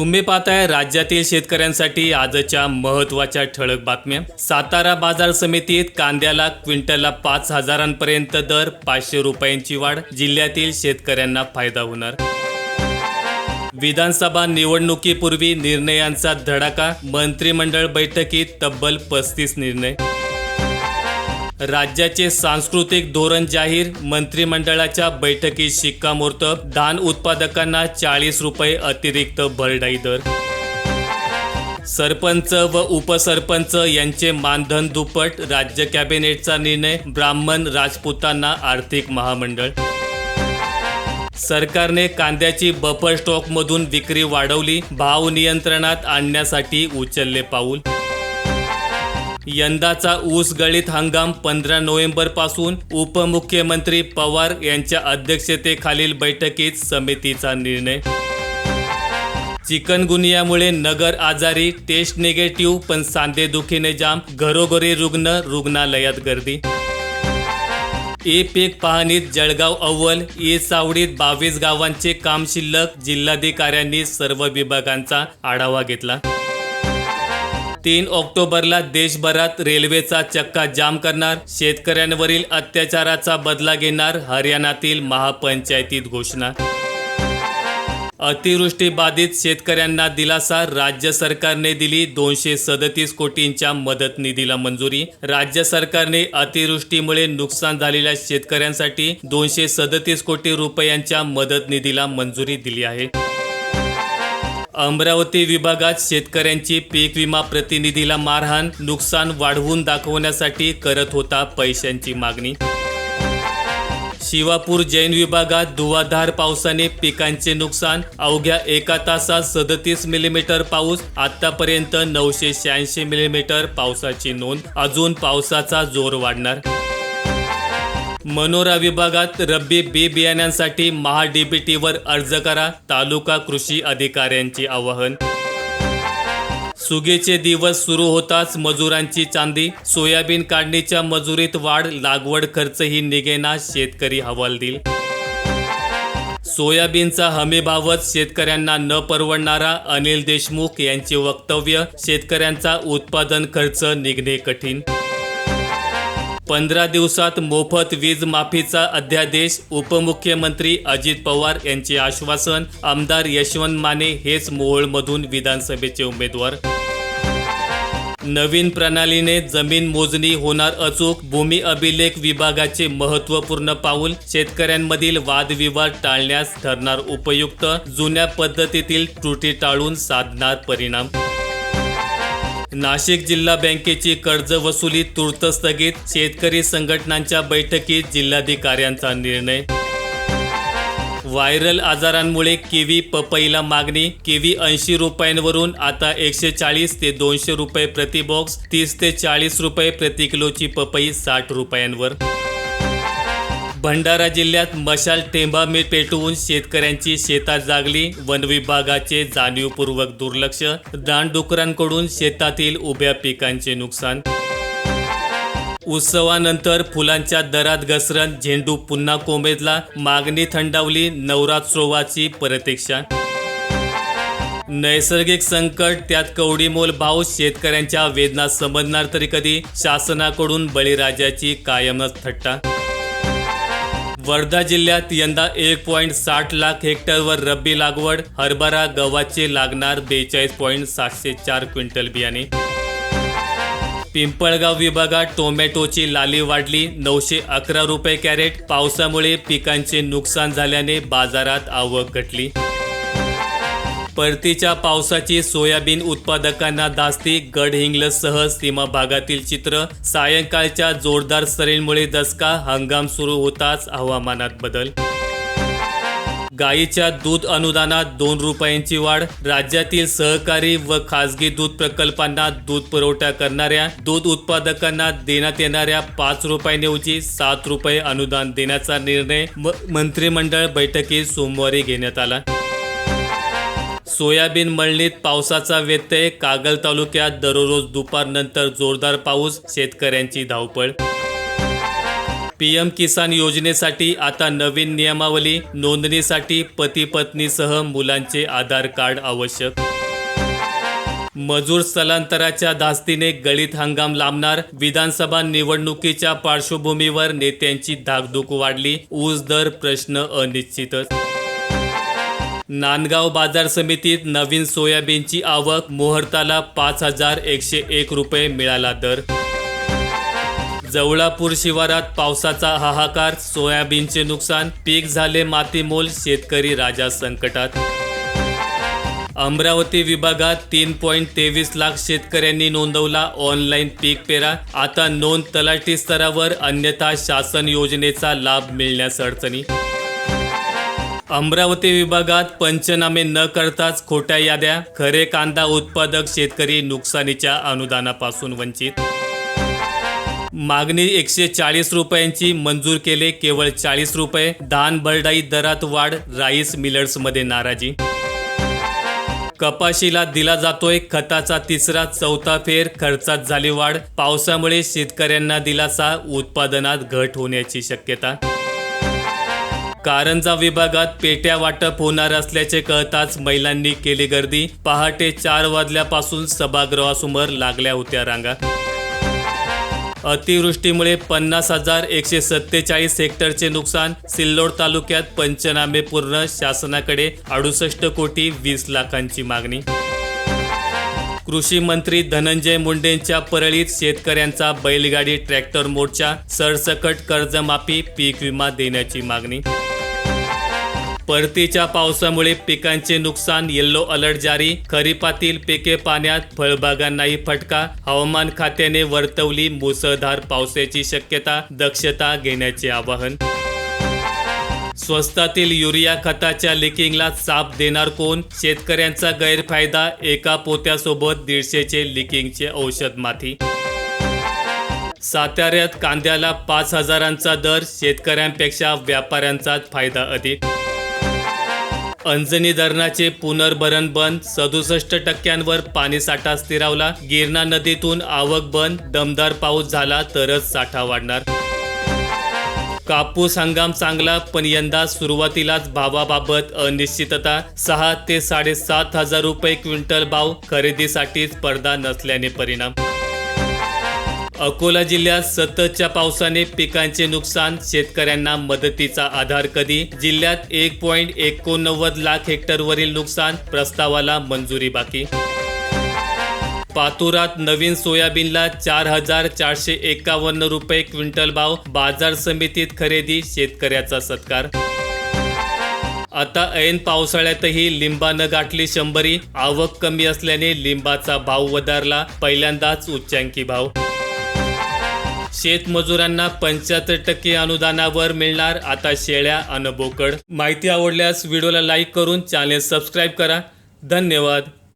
तुम्ही पाहताय राज्यातील शेतकऱ्यांसाठी आजच्या महत्त्वाच्या ठळक बातम्या. सातारा बाजार समितीत कांद्याला क्विंटलला पाच हजारांपर्यंत दर पाचशे रुपयांची वाढ जिल्ह्यातील शेतकऱ्यांना फायदा होणार. विधानसभा निवडणुकीपूर्वी निर्णयांचा धडाका मंत्रिमंडळ बैठकीत तब्बल पस्तीस निर्णय. राज्याचे सांस्कृतिक धोरण जाहीर मंत्रिमंडळाच्या बैठकीत शिक्कामोर्तब धान उत्पादकांना चाळीस रुपये अतिरिक्त भरडाई दर. सरपंच व उपसरपंच यांचे मानधन दुप्पट राज्य कॅबिनेटचा निर्णय ब्राह्मण राजपुतांना आर्थिक महामंडळ. सरकारने कांद्याची बफर स्टॉकमधून विक्री वाढवली भाव नियंत्रणात आणण्यासाठी उचलले पाऊल. यंदाचा ऊस गळीत हंगाम पंधरा नोव्हेंबरपासून उपमुख्यमंत्री पवार यांच्या अध्यक्षतेखालील बैठकीत समितीचा निर्णय. चिकनगुनियामुळे नगर आजारी टेस्ट निगेटिव्ह पण सांधेदुखीने जाम घरोघरी रुग्ण रुग्णालयात गर्दी. ए पीक पाहणीत जळगाव अव्वल ई सावडीत बावीस गावांचे काम शिल्लक जिल्हाधिकाऱ्यांनी सर्व विभागांचा आढावा घेतला. तीन ऑक्टोबरला देशभरात रेल्वेचा चक्का जाम करणार. शेतकऱ्यांवरील अत्याचाराचा बदला घेणार हरियाणातील महापंचायतीत घोषणा. अतिवृष्टी बाधित शेतकऱ्यांना दिलासा राज्य सरकारने दिली दोनशे सदतीस कोटींच्या मदत निधीला मंजुरी. राज्य सरकारने अतिवृष्टीमुळे नुकसान झालेल्या शेतकऱ्यांसाठी दोनशे सदतीस कोटी रुपयांच्या मदत निधीला मंजुरी दिली आहे. अमरावती विभागात शेतकऱ्यांची पीक विमा प्रतिनिधीला मारहाण नुकसान वाढवून दाखवण्यासाठी करत होता पैशांची मागणी. शिवापूर जैन विभागात धुवाधार पावसाने पिकांचे नुकसान अवघ्या एका तासात सदतीस मिलीमीटर पाऊस आतापर्यंत नऊशे शहाऐंशी मिलीमीटर पावसाची नोंद. अजून पावसाचा जोर वाढणार. मनोरा विभागात रब्बी बी बियाण्यांसाठी महाडीबीटीवर अर्ज करा. तालुका कृषी अधिकाऱ्यांचे आवाहन. सुगीचे दिवस सुरू होताच मजुरांची चांदी. सोयाबीन काढणीच्या मजुरीत वाढ लागवड खर्चही निघेना शेतकरी हवालदिल. सोयाबीनचा हमीभावच शेतकऱ्यांना न परवडणारा अनिल देशमुख यांचे वक्तव्य शेतकऱ्यांचा उत्पादन खर्च निघणे कठीण. पंधरा दिवसात मोफत वीज माफीचा अध्यादेश उपमुख्यमंत्री अजित पवार यांचे आश्वासन. आमदार यशवंत माने हेच मोहोळमधून विधानसभेचे उमेदवार. नवीन प्रणालीने जमीन मोजणी होणार अचूक. भूमी अभिलेख विभागाचे महत्त्वपूर्ण पाऊल. शेतकऱ्यांमधील वादविवाद टाळण्यास ठरणार उपयुक्त. जुन्या पद्धतीतील त्रुटी टाळून साधणार परिणाम. नाशिक जिल्हा बँकेची कर्ज वसुली तूर्त स्थगित शेतकरी संघटनांच्या बैठकीत जिल्हाधिकाऱ्यांचा निर्णय. व्हायरल आजारांमुळे किवी पपईला मागणी किवी ऐंशी रुपयांवरून आता एकशे चाळीस ते दोनशे रुपये प्रति बॉक्स तीस ते चाळीस रुपये प्रति किलोची पपई साठ रुपयांवर. भंडारा जिल्ह्यात मशाल टेंबा मीठ पेटवून शेतकऱ्यांची शेतात जागली. वन विभागाचे जाणीवपूर्वक दुर्लक्ष. दानडुकरांकडून शेतातील उभ्या पिकांचे नुकसान. उत्सवानंतर फुलांच्या दरात घसरण झेंडू पुन्हा कोमेजला मागणी थंडावली नवरात्रोवाची प्रतीक्षा. नैसर्गिक संकट त्यात कवडीमोल भाव शेतकऱ्यांच्या वेदना समजणार तरी कधी. शासनाकडून बळीराजाची कायमच थट्टा. वर्धा जिल्ह्यात यंदा एक पॉईंट साठ लाख हेक्टरवर रब्बी लागवड हरभरा गव्हाचे लागणार बेचाळीस पॉईंट सातशे चार क्विंटल बियाणे. पिंपळगाव विभागात टोमॅटोची लाली वाढली नऊशे अकरा रुपये कॅरेट पावसामुळे पिकांचे नुकसान झाल्याने बाजारात आवक घटली. परतीच्या पावसाची सोयाबीन उत्पादकांना धास्ती गडहिंग्लजसह सीमा भागातील चित्र सायंकाळच्या जोरदार सरींमुळे दसका हंगाम सुरू होताच हवामानात बदल. गायीच्या दूध अनुदानात दोन रुपयांची वाढ राज्यातील सहकारी व खासगी दूध प्रकल्पांना दूध पुरवठा करणाऱ्या दूध उत्पादकांना देण्यात येणाऱ्या पाच रुपयांऐवजी सात रुपये अनुदान देण्याचा निर्णय मंत्रिमंडळ बैठकीत सोमवारी घेण्यात आला. सोयाबीन मळणीत पावसाचा व्यत्यय कागल तालुक्यात दररोज दुपारनंतर जोरदार पाऊस शेतकऱ्यांची धावपळ. पीएम किसान योजनेसाठी आता नवीन नियमावली नोंदणीसाठी पती पत्नीसह मुलांचे आधार कार्ड आवश्यक. मजूर स्थलांतराच्या धास्तीने गळीत हंगाम लांबणार विधानसभा निवडणुकीच्या पार्श्वभूमीवर नेत्यांची धाकधूक वाढली ऊस दर प्रश्न अनिश्चितच. नांदगाव बाजार समितीत नवीन सोयाबीनची आवक मुहूर्ताला पाच हजार एकशे एक रुपये मिळाला दर. जवळापूर शिवारात पावसाचा हाहाकार सोयाबीनचे नुकसान पीक झाले मातीमोल शेतकरी राजा संकटात. अमरावती विभागात तीन पॉईंट तेवीस लाख शेतकऱ्यांनी नोंदवला ऑनलाईन पीक पेरा. आता नोंद तलाठी स्तरावर अन्यथा शासन योजनेचा लाभ मिळण्यास अडचणी. अमरावती विभागात पंचनामे न करताच खोट्या याद्या खरे कांदा उत्पादक शेतकरी नुकसानीच्या अनुदानापासून वंचित. मागणी एकशे चाळीस रुपयांची मंजूर केले केवळ चाळीस रुपये धान बरडाई दरात वाढ राईस मिलर्समध्ये नाराजी. कपाशीला दिला जातोय खताचा तिसरा चौथा फेर खर्चात झाली वाढ पावसामुळे शेतकऱ्यांना दिलासा उत्पादनात घट होण्याची शक्यता. कारंजा विभागात पेट्या वाटप होणार असल्याचे कळताच महिलांनी केली गर्दी. पहाटे चार वाजल्यापासून सभागृहासमोर लागल्या होत्या रांगा. अतिवृष्टीमुळे पन्नास हजार एकशे सत्तेचाळीस हेक्टरचे नुकसान सिल्लोड तालुक्यात पंचनामे पूर्ण शासनाकडे अडुसष्ट कोटी वीस लाखांची मागणी. कृषी मंत्री धनंजय मुंडेंच्या परळीत शेतकऱ्यांचा बैलगाडी ट्रॅक्टर मोर्चा सरसकट कर्जमाफी पीक विमा देण्याची मागणी. परतीच्या पावसामुळे पिकांचे नुकसान येल्लो अलर्ट जारी. खरीपातील पिके पाण्यात फळबागांनाही फटका. हवामान खात्याने वर्तवली मुसळधार पावसाची शक्यता दक्षता घेण्याचे आवाहन. स्वस्तातील युरिया खताच्या लिकिंगला चाप देणार कोण? शेतकऱ्यांचा गैरफायदा एका पोत्यासोबत दीडशेचे लिकिंगचे औषध माथी. साताऱ्यात कांद्याला पाच हजारांचा दर शेतकऱ्यांपेक्षा व्यापाऱ्यांचाच फायदा अधिक. अंजनी धरणाचे पुनर्भरण बंद सदुसष्ट टक्क्यांवर पाणीसाठा स्थिरावला गिरणा नदीतून आवक बंद दमदार पाऊस झाला तरच साठा वाढणार. कापूस हंगाम चांगला पण यंदा सुरुवातीलाच भावाबाबत अनिश्चितता. सहा ते साडेसात हजार रुपये क्विंटल भाव खरेदीसाठी स्पर्धा नसल्याने परिणाम. अकोला जिल्ह्यात सततच्या पावसाने पिकांचे नुकसान शेतकऱ्यांना मदतीचा आधार कधी? जिल्ह्यात एक पॉईंट एकोणनव्वद लाख हेक्टरवरील नुकसान प्रस्तावाला मंजुरी बाकी? पातुरात नवीन सोयाबीनला चार हजार चारशे एकावन्न रुपये क्विंटल भाव बाजार समितीत खरेदी शेतकऱ्याचा सत्कार? आता ऐन पावसाळ्यातही लिंबानं गाठली शंभरी आवक कमी असल्याने लिंबाचा भाव वधारला पहिल्यांदाच उच्चांकी भाव. शेतमजुरांना पंच्याहत्तर टक्के अनुदानावर मिळणार आता शेळ्या अन बोकड. माहिती आवडल्यास व्हिडिओला लाईक करून चॅनेल सबस्क्राईब करा. धन्यवाद.